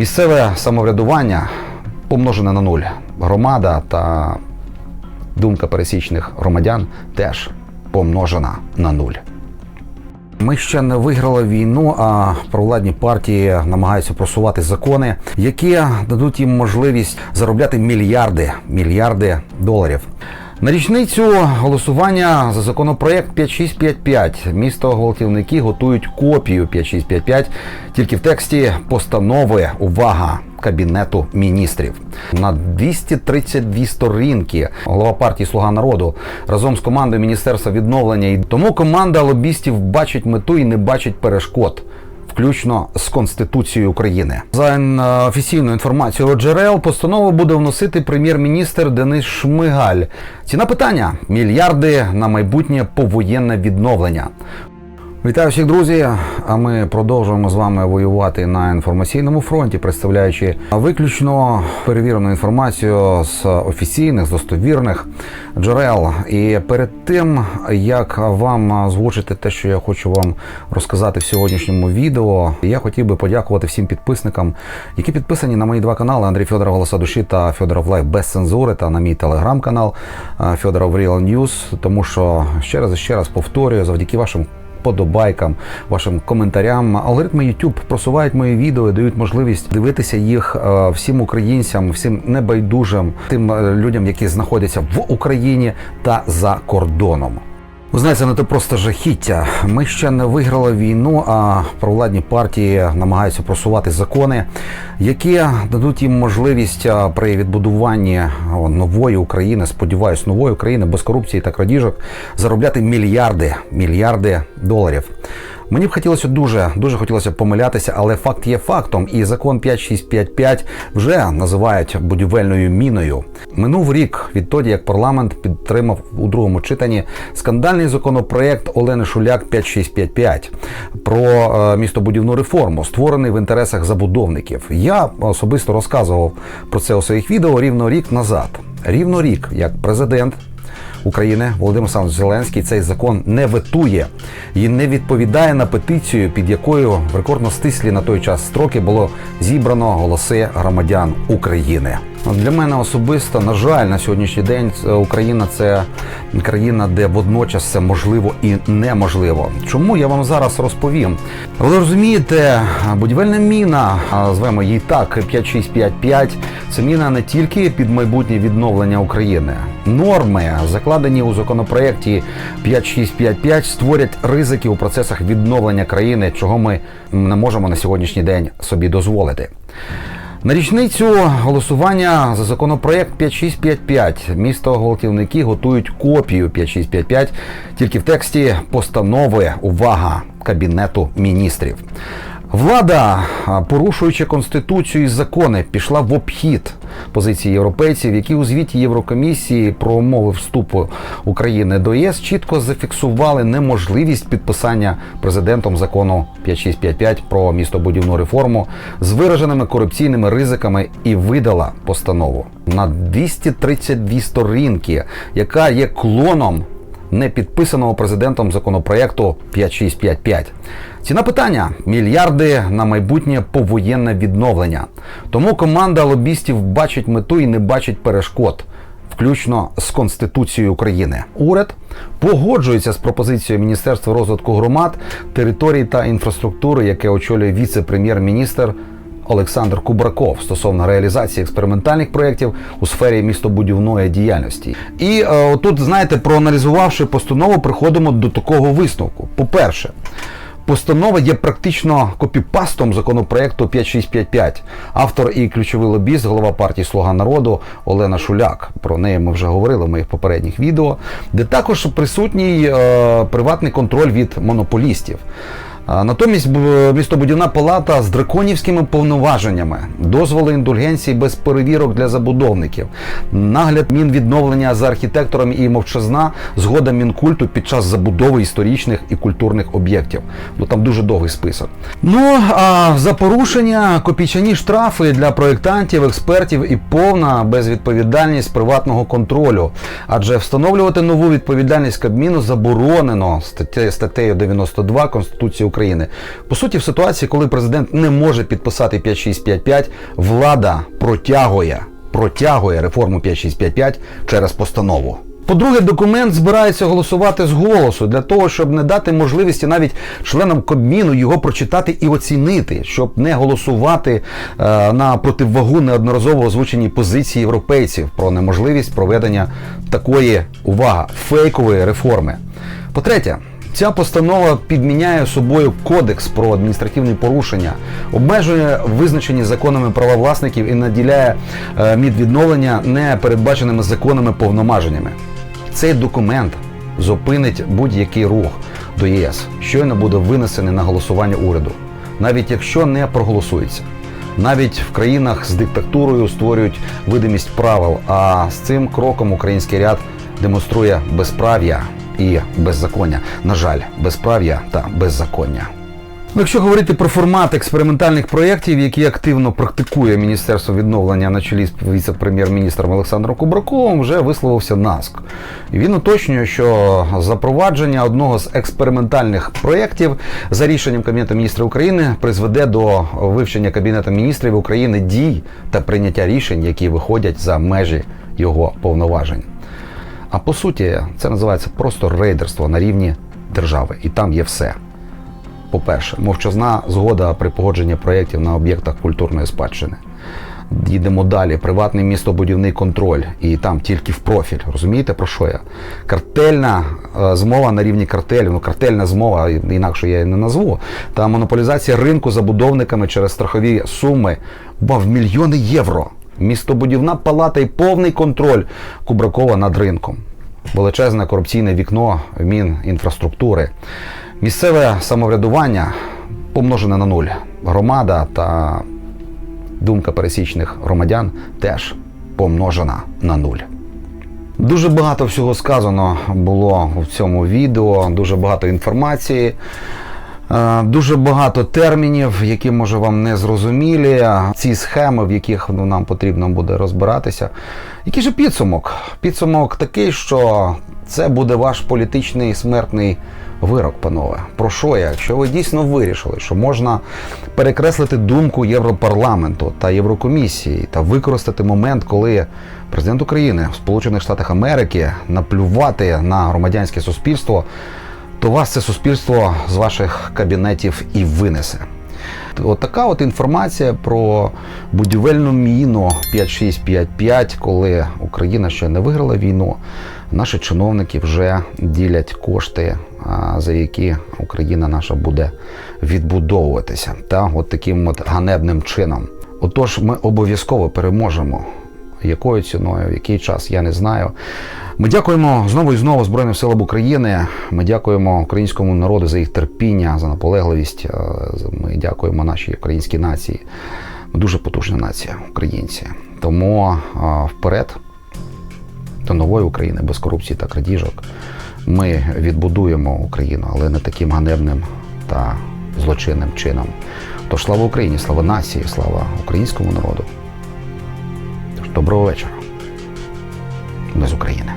Місцеве самоврядування помножене на нуль. Громада та думка пересічних громадян теж помножена на нуль. Ми ще не виграли війну, а провладні партії намагаються просувати закони, які дадуть їм можливість заробляти мільярди, мільярди доларів. На річницю голосування за законопроект 5655 місто гвалтівники готують копію 5655, тільки в тексті постанови увага кабінету міністрів на 232 сторінки. Голова партії Слуга народу разом з командою Міністерства відновлення. І тому команда лобістів бачить мету і не бачить перешкод. Включно з Конституцією України за е, офіційною інформацією джерел постанову буде вносити прем'єр-міністр Денис Шмигаль. Ціна питання мільярди на майбутнє повоєнне відновлення. Вітаю всіх, друзі! А ми продовжуємо з вами воювати на інформаційному фронті, представляючи виключно перевірену інформацію з офіційних, з достовірних джерел. І перед тим як вам озвучити те, що я хочу вам розказати в сьогоднішньому відео, я хотів би подякувати всім підписникам, які підписані на мої два канали Андрій Федоров Голоса Душі та Федоров Лайв без цензури та на мій телеграм-канал е, Федоров Real News, тому що ще раз і ще раз повторюю, завдяки вашим подобайкам, вашим коментарям. Алгоритми YouTube просувають мої відео, і дають можливість дивитися їх е, всім українцям, всім небайдужим, тим е, людям, які знаходяться в Україні та за кордоном. Ви знаєте, ну це просто жахіття. Ми ще не виграли війну, а провладні партії намагаються просувати закони, які дадуть їм можливість при відбудуванні нової України, сподіваюсь, нової України без корупції та крадіжок заробляти мільярди, мільярди доларів. Мені б хотілося дуже дуже хотілося помилятися, але факт є фактом, і закон 5655 вже називають будівельною міною. Минув рік відтоді, як парламент підтримав у другому читанні скандальний законопроект Олени Шуляк 5655 про е, містобудівну реформу, створений в інтересах забудовників. Я особисто розказував про це у своїх відео рівно рік назад. Рівно рік, як президент України Володимир Олександрович Зеленський цей закон не ветує і не відповідає на петицію, під якою в рекордно стислі на той час строки було зібрано голоси громадян України. Для мене особисто, на жаль, на сьогоднішній день е, Україна це країна, де водночас це можливо і неможливо. Чому я вам зараз розповім? Ви розумієте, будівельна міна, звемо її так, 5655, це міна не тільки під майбутнє відновлення України. Норми, закладені у законопроекті 5655, створять ризики у процесах відновлення країни, чого ми не можемо на сьогоднішній день собі дозволити. На річницю голосування за законопроект 5655 місто гвалтівники готують копію 5655, тільки в тексті постанови. Увага! Кабінету міністрів. Влада, порушуючи конституцію і закони, пішла в обхід позиції європейців, які у звіті Єврокомісії про умови вступу України до ЄС чітко зафіксували неможливість підписання президентом закону 5655 про містобудівну реформу з вираженими корупційними ризиками і видала постанову. На 232 сторінки, яка є клоном не підписаного президентом законопроекту 5655. Ціна питання мільярди на майбутнє повоєнне відновлення. Тому команда лобістів бачить мету і не бачить перешкод. Включно з Конституцією України, уряд погоджується з пропозицією Міністерства розвитку громад, територій та інфраструктури, яке очолює віце-прем'єр-міністр Олександр Кубраков стосовно реалізації експериментальних проєктів у сфері містобудівної діяльності. І е, тут, знаєте, проаналізувавши постанову, приходимо до такого висновку. По-перше, Постанова є практично копіпастом законопроекту 5655. Автор і ключовий лобіст, голова партії Слуга народу Олена Шуляк. Про неї ми вже говорили в моїх попередніх відео, де також присутній е, приватний контроль від монополістів. Натомість містобудівна палата з драконівськими повноваженнями, дозволи індульгенції без перевірок для забудовників, нагляд мінвідновлення за архітекторами і мовчазна згода мінкульту під час забудови історичних і культурних об'єктів. Ну там дуже довгий список. Ну а за порушення копійчані штрафи для проєктантів, експертів і повна безвідповідальність приватного контролю. Адже встановлювати нову відповідальність Кабміну заборонено статтею 92 Конституції України. По суті, в ситуації, коли президент не може підписати 5655, влада протягує, протягує реформу 5655 через постанову. По-друге, документ збирається голосувати з голосу для того, щоб не дати можливості навіть членам Кабміну його прочитати і оцінити, щоб не голосувати е, на противагу неодноразово озвученій позиції європейців про неможливість проведення такої увага фейкової реформи. По-третє, Ця постанова підміняє собою кодекс про адміністративні порушення, обмежує визначені законами права власників і наділяє е, мідвідновлення не передбаченими законами повноваженнями. Цей документ зупинить будь-який рух до ЄС, щойно буде винесений на голосування уряду, навіть якщо не проголосується. Навіть в країнах з диктатурою створюють видимість правил, а з цим кроком український ряд демонструє безправ'я і беззаконня. На жаль, безправ'я та беззаконня. Ну, Якщо говорити про формат експериментальних проєктів, які активно практикує Міністерство відновлення на чолі з віце-прем'єр-міністром Олександром Кубраковим, вже висловився НАСК. Він уточнює, що запровадження одного з експериментальних проєктів за рішенням Кабінету міністрів України призведе до вивчення Кабінету міністрів України дій та прийняття рішень, які виходять за межі його повноважень. А по суті, це називається просто рейдерство на рівні держави, і там є все. По-перше, мовчазна згода при погодженні проєктів на об'єктах культурної спадщини. Їдемо далі. Приватний містобудівний контроль, і там тільки в профіль. Розумієте про що я? Картельна е, змова на рівні картелів, ну картельна змова, інакше я її не назву. Та монополізація ринку забудовниками через страхові суми ба, мільйони євро. Містобудівна палата і повний контроль Кубракова над ринком. Величезне корупційне вікно Мінінфраструктури. Місцеве самоврядування помножене на нуль. Громада та думка пересічних громадян теж помножена на нуль. Дуже багато всього сказано було в цьому відео, дуже багато інформації, дуже багато термінів, які може вам не зрозумілі. Ці схеми, в яких ну, нам потрібно буде розбиратися. Який же підсумок? Підсумок такий, що це буде ваш політичний смертний вирок, панове. Про що я? Якщо ви дійсно вирішили, що можна перекреслити думку Європарламенту та Єврокомісії та використати момент, коли президент України в Сполучених Штатах Америки наплювати на громадянське суспільство, то вас це суспільство з ваших кабінетів і винесе. От от інформація про будівельну міну 5655, коли Україна ще не виграла війну. Наші чиновники вже ділять кошти, за які Україна наша буде відбудовуватися. Та от таким от ганебним чином. Отож, ми обов'язково переможемо. Якою ціною, в який час, я не знаю. Ми дякуємо знову і знову Збройним силам України. Ми дякуємо українському народу за їх терпіння, за наполегливість. Е, Ми дякуємо нашій українській нації. Ми дуже потужна нація, українці. Тому е, вперед до нової України без корупції та крадіжок. Ми відбудуємо Україну, але не таким ганебним та злочинним чином. Тож слава Україні, слава нації, слава українському народу. Доброго вечора. Ми з України.